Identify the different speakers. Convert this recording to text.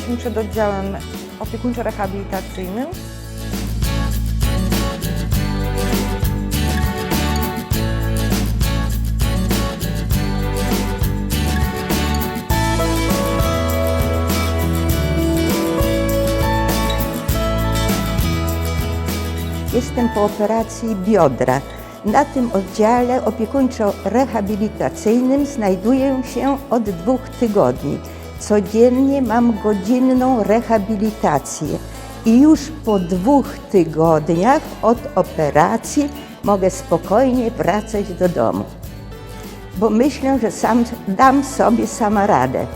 Speaker 1: Jesteśmy przed oddziałem opiekuńczo-rehabilitacyjnym.
Speaker 2: Jestem po operacji biodra. Na tym oddziale opiekuńczo-rehabilitacyjnym znajduję się od dwóch tygodni. Codziennie mam godzinną rehabilitację i już po dwóch tygodniach od operacji mogę spokojnie wracać do domu, bo myślę, że sam dam sobie sama radę.